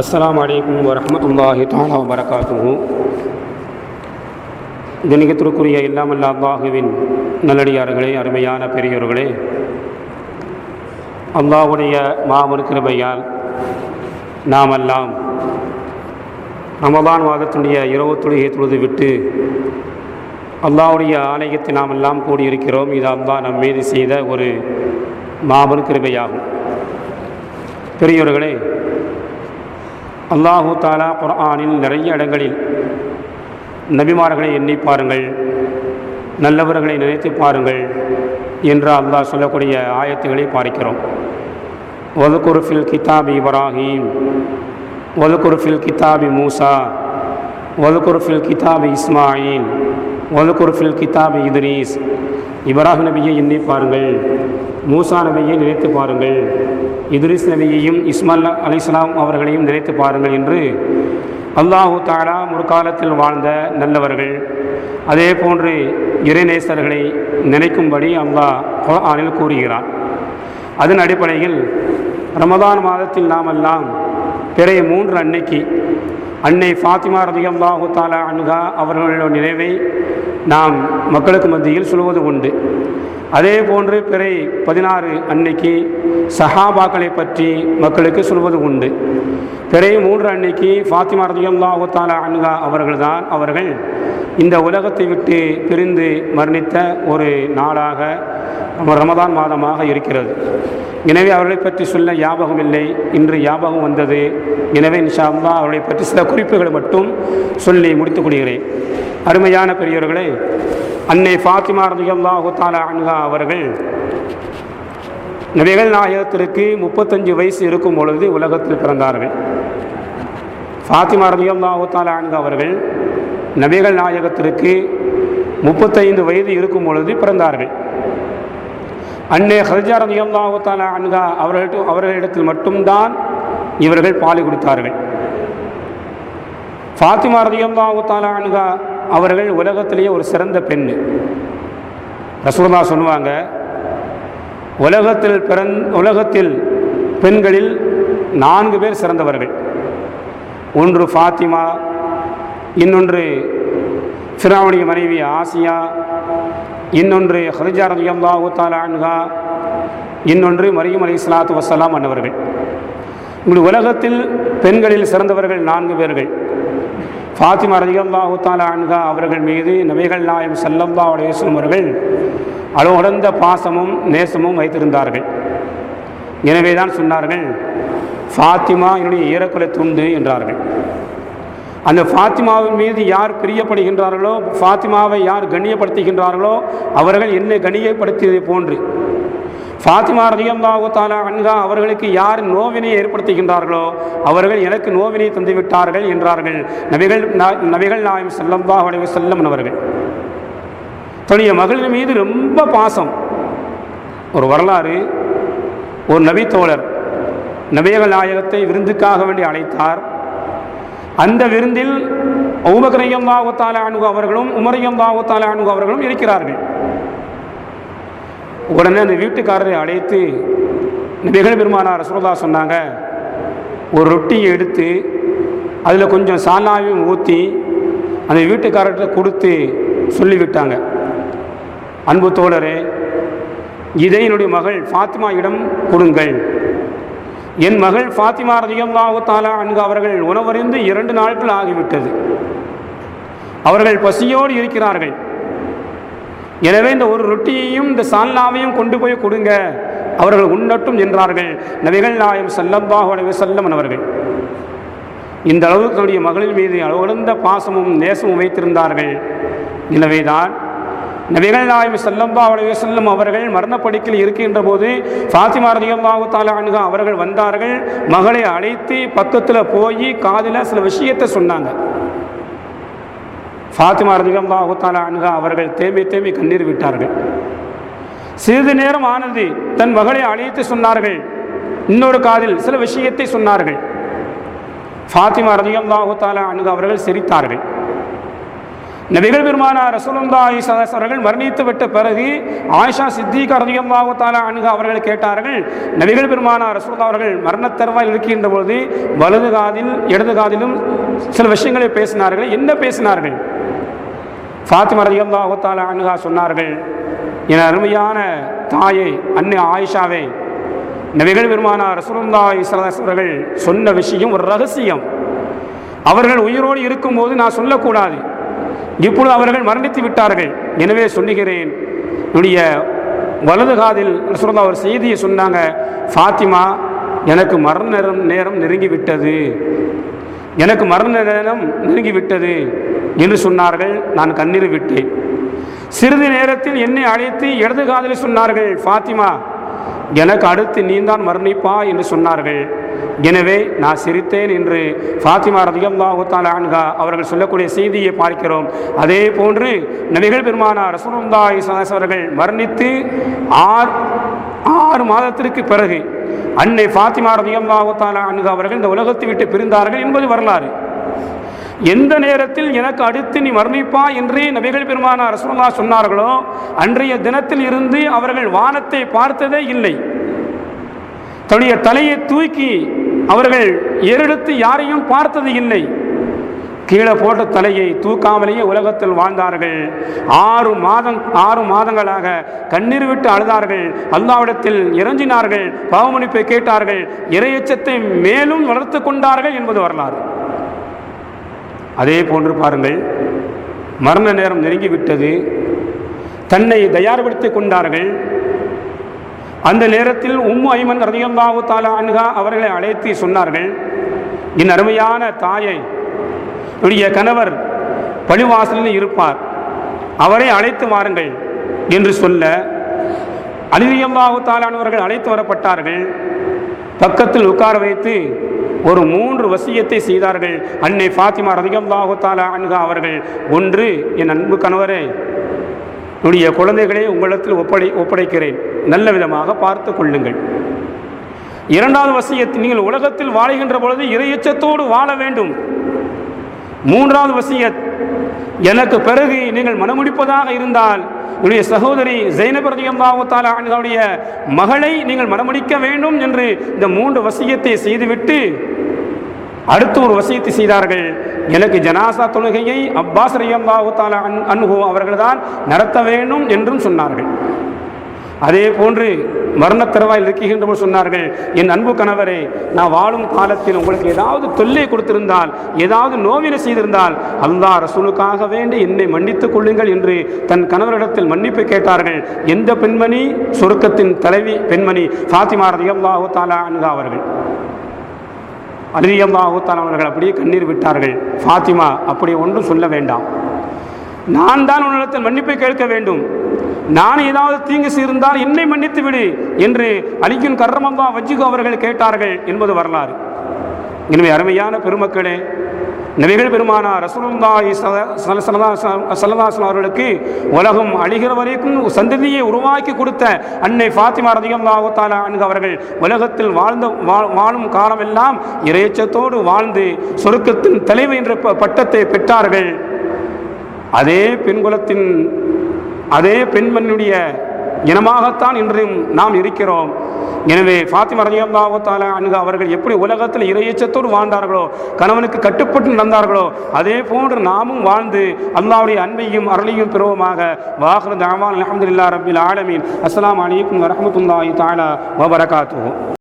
அஸ்லாம் வலைக்கம் வரமத்துல்லாஹி தாலா வபரகாத்துஹு. கணிகத்திற்குரிய இல்லாமல்ல அல்லாஹுவின் நல்லடியார்களே அருமையான பெரியோர்களே அல்லாஹுடைய மாமன் கிருபையால் நாமெல்லாம் ரமதான் மாதத்துடைய இரவு தொழுகை தொழுது விட்டு அல்லாவுடைய ஆலயத்தை நாம் எல்லாம் கூடியிருக்கிறோம். இது அல்லா நம் மீது செய்த ஒரு மாபன் கிருபையாகும். பெரியோர்களே அல்லாஹு தாலா குர்ஆனில் நிறைய இடங்களில் நபிமார்களை எண்ணி பாருங்கள் நல்லவர்களை நினைத்து பாருங்கள் என்று அல்லாஹ் சொல்லக்கூடிய ஆயத்துகளை பார்க்கிறோம். ஒதுக்குருஃபில் கிதாபி இப்ராஹீம் ஒதுக்குருஃபில் கிதாபி மூசா ஒதுக்குருஃபில் கிதாபி இஸ்மாயில் ஒதுக்குருஃபில் கிதாபி இத்ரீஸ் இப்ராஹிம் நபியை எண்ணி பாருங்கள். மூசா நபியை நினைத்து பாருங்கள். இத்ரிஸ் நபியையும் இஸ்மால் அலிஸ்லாம் அவர்களையும் நினைத்து பாருங்கள் என்று அல்லாஹு தாலா முற்காலத்தில் வாழ்ந்த நல்லவர்கள். அதே போன்று இறைநேசர்களை நினைக்கும்படி அல்லாஹ் குரானில் கூறுகிறார் அதன் அடிப்படையில் ரமதான் மாதத்தில் நாமெல்லாம் பிறைய மூன்று அன்னைக்கு அன்னை ஃபாத்திமா ரதியல்லாஹு தாலா அனுகா அவர்களுடைய நினைவை நாம் மக்களுக்கு மத்தியில் சொல்வது உண்டு. அதே போன்று பிறை பதினாறு அன்னைக்கு சஹாபாக்களை பற்றி மக்களுக்கு சொல்வது உண்டு. பிறை மூன்று அன்னைக்கு ஃபாத்திமா ரதியல்லாஹு தாலா அன்ஹா அவர்கள்தான் அவர்கள் இந்த உலகத்தை விட்டு பிரிந்து மரணித்த ஒரு நாளாக ரமதான் மாதமாக இருக்கிறது. எனவே அவர்களை பற்றி சொல்ல ஞாபகம் இல்லை. இன்று ஞாபகம் வந்தது. எனவே இன்ஷா அல்லாஹ் அவர்களை பற்றி சில குறிப்புகளை மட்டும் சொல்லி முடித்துக் கொள்கிறேன். அருமையான பெரியவர்களே அன்னை ஃபாத்திமா ரதியல்லாஹு தாலா அன்ஹா அவர்கள் நபிகள் நாயகத்திற்கு முப்பத்தஞ்சு வயசு இருக்கும் பொழுது உலகத்தில் பிறந்தார்கள். ஃபாத்திமா ரதியல்லாஹு தாலா அன்ஹா அவர்கள் நபிகள் நாயகத்திற்கு முப்பத்தைந்து வயது இருக்கும் பொழுது பிறந்தார்கள். அன்னை ஹர்ஜா ரதியல்லாஹு தாலா அன்ஹா அவர்களிடம் அவர்களிடத்தில் மட்டும்தான் இவர்கள் பாலி கொடுத்தார்கள். ஃபாத்திமா ரதியல்லாஹு தாலா அன்ஹா அவர்கள் உலகத்திலேயே ஒரு சிறந்த பெண். ரசூலா சொல்லுவாங்க உலகத்தில் பிறந் உலகத்தில் பெண்களில் நான்கு பேர் சிறந்தவர்கள். ஒன்று ஃபாத்திமா இன்னொன்று ஃபிராவுடைய மனைவி ஆசியா இன்னொன்று ஹரிஜா ரதியல்லாஹு தாலா இன்னொன்று மரியம் அலி இஸ்லாத்து வசலாம் அன்னவர்கள். இப்படி உலகத்தில் பெண்களில் சிறந்தவர்கள் நான்கு பேர்கள். ஃபாத்திமா ரதியல்லாஹு தாலா அன்ஹா அவர்கள் மீது நபிகள் நாயம் சல்லல்லா அலையம் அவர்கள் அளவுடந்த பாசமும் நேசமும் வைத்திருந்தார்கள். எனவே தான் சொன்னார்கள் ஃபாத்திமா என்னுடைய ஈரக்குலை துண்டு என்றார்கள். அந்த ஃபாத்திமாவின் மீது யார் பிரியப்படுகின்றார்களோ ஃபாத்திமாவை யார் கண்ணியப்படுத்துகின்றார்களோ அவர்கள் என்னை கண்ணியப்படுத்தியதை போன்று ஃபாத்திமா ரதியல்லாஹு தாலா அன்கா அவர்களுக்கு யார் நோவினை ஏற்படுத்துகின்றார்களோ அவர்கள் எனக்கு நோவினை தந்துவிட்டார்கள் என்றார்கள். நபிகள் நபிகள் நாயம் ஸல்லல்லாஹு அலைஹி செல்லம் அவர்கள். தன்னுடைய மகளிர் மீது ரொம்ப பாசம். ஒரு வரலாறு ஒரு நபித்தோழர் நபியகள் நாயகத்தை விருந்துக்காக வேண்டி அழைத்தார். அந்த விருந்தில் உமகரையல்லாஹுத்தால அணுகு அவர்களும் உமரையல்லாஹுத்தால அணுகு அவர்களும் இருக்கிறார்கள். உடனே அந்த வீட்டுக்காரரை அழைத்து நிகழ் பெருமானார் ரசூலுல்லாஹ் சொன்னாங்க ஒரு ரொட்டியை எடுத்து அதில் கொஞ்சம் சாலாவையும் ஊற்றி அந்த வீட்டுக்காரர்கிட்ட கொடுத்து சொல்லிவிட்டாங்க. அன்பு தோழரே இதை என்னுடைய மகள் ஃபாத்திமாவிடம் கொடுங்கள். என் மகள் ஃபாத்திமா ரதியல்லாஹு தாலா அன்கு அவர்கள் உணவறிந்து இரண்டு நாட்கள் ஆகிவிட்டது. அவர்கள் பசியோடு இருக்கிறார்கள். எனவே இந்த ஒரு ரொட்டியையும் இந்த சால்னாவையும் கொண்டு போய் கொடுங்க. அவர்கள் உண்ணட்டும் என்றார்கள். நபிகள் நாயம் சல்லல்லாஹு அலைஹி அவர்கள். இந்த அளவுக்கு தன்னுடைய மகளிர் மீது அளவுகடந்த பாசமும் நேசமும் வைத்திருந்தார்கள். எனவேதான் நபிகள் நாயம் செல்லம்பா அலைஹி செல்லும் அவர்கள் மரணப்படுக்கையில் இருக்கின்ற போது ஃபாத்திமா ரலியல்லாஹு தஆலா அவர்கள் வந்தார்கள். மகளை அழைத்து பக்கத்தில் போய் காதில் சில விஷயத்தை சொன்னாங்க. ஃபாத்திமா ரலியல்லாஹு தஆலா அன்ஹா அவர்கள் தேம்பி தேம்பி கண்ணீர் விட்டார்கள். சிறிது நேரம் ஆனந்தி தன் மகளை அழைத்து சொன்னார்கள். இன்னொரு காதில் சில விஷயத்தை சொன்னார்கள். ஃபாத்திமா ரலியல்லாஹு தஆலா அன்ஹா அவர்கள் சிரித்தார்கள். நபிகள் பெருமானார் ரசூலுல்லாஹி ஸல்லல்லாஹு அவர்கள் மரணித்து விட்ட பிறகு ஆயிஷா சித்திக் ரலியல்லாஹு தாலா அணுக அவர்கள் கேட்டார்கள் நபிகள் பெருமானார் ரசூலுல்லாஹ் அவர்கள் மரணத்தருவாயில் இருக்கின்ற பொழுது வலது காதில் இடது காதிலும் சில விஷயங்களை பேசினார்கள். என்ன பேசினார்கள்? ஃபாத்திமா ரலியல்லாஹு தாலா அணுகா சொன்னார்கள் என் அருமையான தாயை அன்னை ஆயிஷாவே நபிகள் பெருமானார் ரசூலுல்லாஹி ஸல்லல்லாஹு அவர்கள் சொன்ன விஷயம் ஒரு ரகசியம். அவர்கள் உயிரோடு இருக்கும்போது நான் சொல்லக்கூடாது. இப்பொழுது அவர்கள் மரணித்து விட்டார்கள். எனவே சொல்லுகிறேன் என்னுடைய வலது காதில் ரசூலுல்லாஹ் ஒரு செய்தியை சொன்னாங்க ஃபாத்திமா எனக்கு மரண நேரம் நேரம் நெருங்கி விட்டது எனக்கு மரண நேரம் நெருங்கி விட்டது என்று சொன்னார்கள். நான் கண்ணீர் விட்டேன். சிறிது நேரத்தில் என்னை அழைத்து இடது காதில் சொன்னார்கள் ஃபாத்திமா எனக்கு அடுத்து நீந்தான் மரணிப்பா என்று சொன்னார்கள். எனவே நான் சிரித்தேன் என்று ஃபாத்திமா ரதியல்லாஹு தாலா அவர்கள் சொல்லக்கூடிய செய்தியை பார்க்கிறோம். அதே போன்று நபிகள் பெருமானா ரசூலுல்லாஹி அவர்கள் மரணித்து ஆறு ஆறு மாதத்திற்கு பிறகு அன்னை ஃபாத்திமா ரதியல்லாஹு தாலா அவர்கள் இந்த உலகத்தை விட்டு பிரிந்தார்கள் என்பது வரலாறு. எந்த நேரத்தில் எனக்கு அடுத்து நீ மரணிப்பா என்று நபிகள் பெருமானார் ரசூலுல்லா சொன்னார்களோ அன்றைய தினத்தில் இருந்து அவர்கள் வானத்தை பார்த்ததே இல்லை. தன்னுடைய தலையை தூக்கி அவர்கள் ஏறெடுத்து யாரையும் பார்த்தது இல்லை. கீழே போட்ட தலையை தூக்காமலேயே உலகத்தில் வாழ்ந்தார்கள். ஆறு மாதம் ஆறு மாதங்களாக கண்ணீர் விட்டு அழுதார்கள். அல்லாவிடத்தில் இறஞ்சினார்கள். பாவமன்னிப்பை கேட்டார்கள். இறையச்சத்தை மேலும் வளர்த்து கொண்டார்கள் என்பது வரலாறு. அதே போன்று பாருங்கள். மரண நேரம் நெருங்கிவிட்டது. தன்னை தயார்படுத்தி கொண்டார்கள். அந்த நேரத்தில் உம்மு ஐமன் ரதியுல்லாஹு தாலா அன்ஹா அவர்களை அழைத்து சொன்னார்கள் என் அருமையான தாயை என்னுடைய கணவர் பழிவாசலில் இருப்பார். அவரை அழைத்து வாருங்கள் என்று சொல்ல அலியல்லாஹு தாலானவர்கள் அழைத்து வரப்பட்டார்கள். பக்கத்தில் உட்கார வைத்து ஒரு மூன்று வசியத்தை செய்தார்கள். அன்னை ஃபாத்திமா ரதியல்லாஹு தாலா அன்கா அவர்கள் ஒன்று என் அன்பு கணவரே என்னுடைய குழந்தைகளை உங்களிடத்தில் ஒப்படை ஒப்படைக்கிறேன். நல்ல விதமாக பார்த்து கொள்ளுங்கள். இரண்டாவது வசியத் நீங்கள் உலகத்தில் வாழுகின்ற பொழுது இறையச்சத்தோடு வாழ வேண்டும். மூன்றாவது வசியத் எனக்கு பிறகு நீங்கள் மனமுடிப்பதாக இருந்தால் என்னுடைய சகோதரி ஜெயினபிரதியம்பாவத்தால் அவனுடைய மகளை நீங்கள் மனமுடிக்க வேண்டும் என்று இந்த மூன்று வசியத்தை செய்துவிட்டு அடுத்து ஒரு வசியத்தை செய்தார்கள். எனக்கு ஜனாசா தொழுகையை அப்பாஸ் ரயம்பாவு அன் அன்ஹோ அவர்கள்தான் நடத்த வேண்டும் என்றும் சொன்னார்கள். அதே போன்று மரணத் தருவாயில் இருக்கின்ற சொன்னார்கள் என் அன்பு கணவரே நான் வாழும் காலத்தில் உங்களுக்கு ஏதாவது தொல்லை கொடுத்திருந்தால் ஏதாவது நோவினை செய்திருந்தால் அல்லா ரசூலுக்காக வேண்டி என்னை மன்னித்துக் கொள்ளுங்கள் என்று தன் கணவரிடத்தில் மன்னிப்பு கேட்டார்கள். எந்த பெண்மணி? சொருக்கத்தின் தலைவி பெண்மணி ஃபாத்திமா ரதியல்லாஹு தாலா அன்ஹா அவர்கள். தாலா அவர்கள் அப்படியே கண்ணீர் விட்டார்கள். ஃபாத்திமா அப்படி ஒன்றும் சொல்ல வேண்டாம். நான் தான் உன்னிடத்தில் மன்னிப்பை கேட்க வேண்டும். நான் ஏதாவது தீங்கு செய்திருந்தால் என்னை மன்னித்து விடு என்று அலிகின் கர்ரமல்லா வஜ்ஜிகோ அவர்கள் கேட்டார்கள் என்பது வரலாறு. எனவே அருமையான பெருமக்களே நபிகள் பெருமானா ரசூலுல்லாஹி சல்லல்லாஹு அவர்களுக்கு உலகம் அழிகிற வரைக்கும் சந்ததியை உருவாக்கி கொடுத்த அன்னை ஃபாத்திமா ரதியல்லாஹு தாலா அன்கு அவர்கள் உலகத்தில் வாழ்ந்த வாழும் காலமெல்லாம் இறைச்சத்தோடு வாழ்ந்து சொருக்கத்தின் தலைவர் என்ற ப- பட்டத்தை பெற்றார்கள். அதே பெண்குலத்தின் அதே பெண்மண்ணுடைய இனமாகத்தான் இன்றும் நாம் இருக்கிறோம். எனவே ஃபாத்திமா ரலியல்லாஹு அணுக அவர்கள் எப்படி உலகத்தில் இறையச்சத்தோடு வாழ்ந்தார்களோ கணவனுக்கு கட்டுப்பட்டு நடந்தார்களோ அதே போன்று நாமும் வாழ்ந்து அல்லாவுடைய அன்பையும் அருளையும் பெறுவோமாக. வாஹிரு தஅவான் அலமதுல்லா ரபில் ஆலமீன். அஸ்லாம் அலைக்கும் வரமத்துல்லாஹி தாலா வபரகாத்து